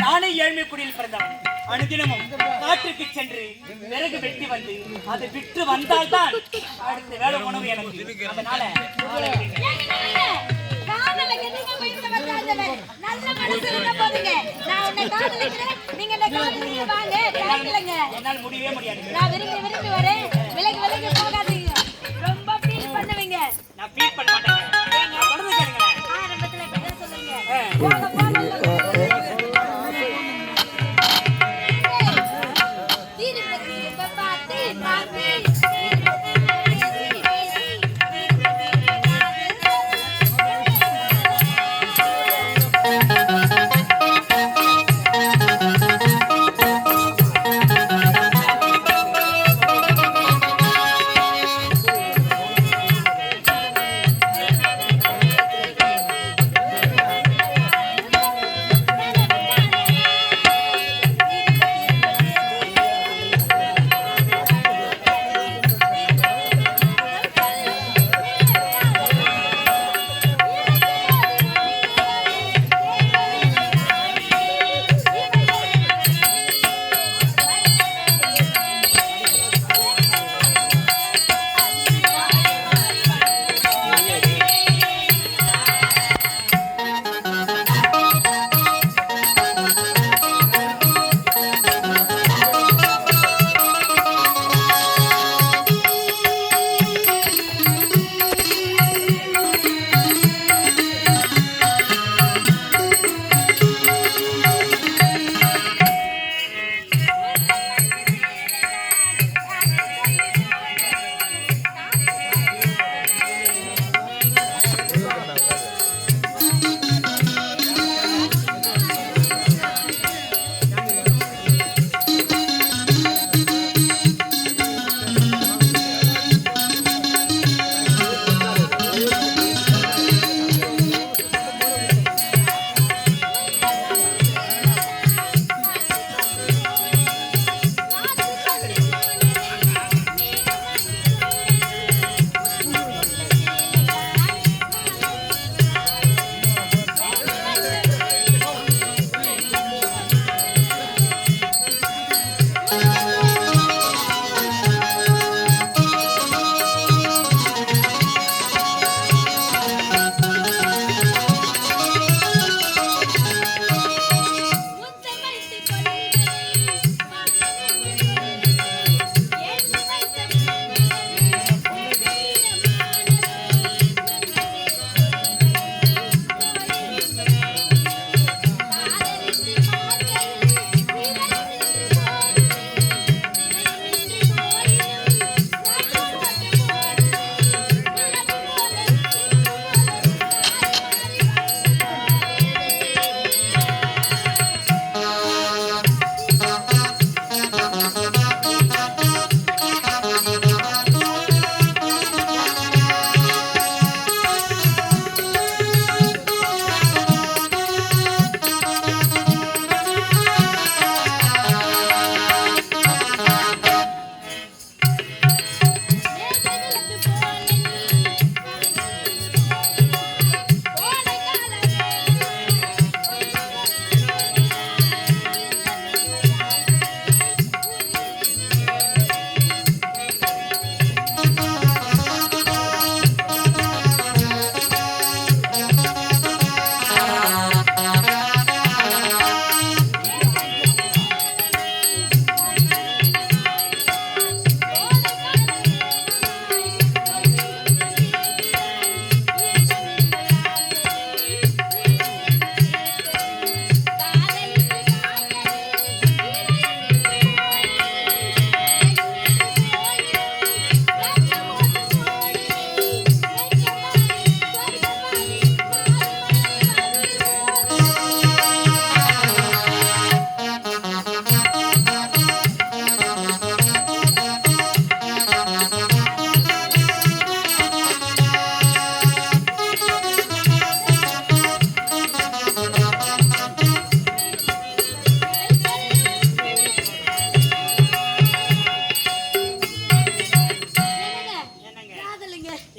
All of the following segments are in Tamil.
நானே ஏழ்மை குடியில் பிறந்தவன். அனுதினமும் காட்டுக்கு சென்று விறகு வெட்டி வந்து அதை விற்று வந்தால்தான் அடுத்த வேலை உணவு எனக்கு. அதனால. என்னால் முடியவே முடியாது நான் விரும்பி விரும்பி வரேன். விலகி விலகி போகாதீங்க. ரொம்ப feel பண்ணுவீங்க. நான் ஃபீல் பண்ண மாட்டேங்க. Yeah.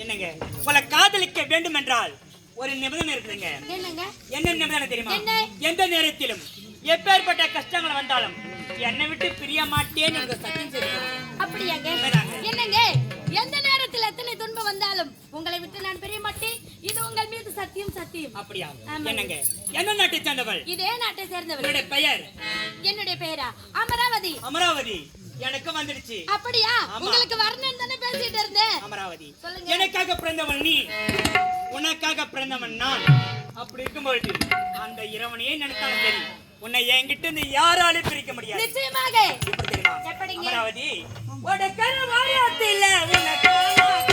என்னங்க? உங்களை காதலிக்க வேண்டும் என்றால் ஒரு நிபந்தனை இருக்குதுங்க. என்ன நிபந்தனை தெரியுமா? எந்த நேரத்திலும் எப்பேற்பட்ட கஷ்டங்கள் வந்தாலும் என்னை விட்டு பிரிய மாட்டேன்னு சத்தியம் செய்யணும் அப்படியாங்க. என்னங்க? எந்த நேரத்தில் எத்தனை துன்பம் வந்தாலும் உங்களை விட்டு நான் பிரிய மாட்டேன்? இது உங்கள் மீது சத்தியம் சத்தியம். அப்படியா? என்னங்க? எந்த நாட்டை சேர்ந்தவள்? இதே நாட்டை சேர்ந்தவள். பெயர்? என்னுடைய பெயரா? அமராவதி. அமராவதி. எனக்கு வந்துடுச்சு. அப்படியா. உங்களுக்கு வரணும்னு தானே பேசிட்டு இருந்தேன் அமராவதி. எனக்காக பிறந்தவன் நீ. உனக்காக பிறந்தவன் நான். அப்படி இருக்கும்பொழுது அந்த இரவனையே நினைத்தாலும் சரி உன்னை என்கிட்ட இருந்து யாராலும் பிரிக்க முடியாது. நிச்சயமாக? அமராவதி உனக்கான வாரியத்தில் உன்னை காணாத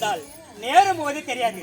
பாடிக்கொண்டிருந்தால் நேரம் போதே தெரியாது.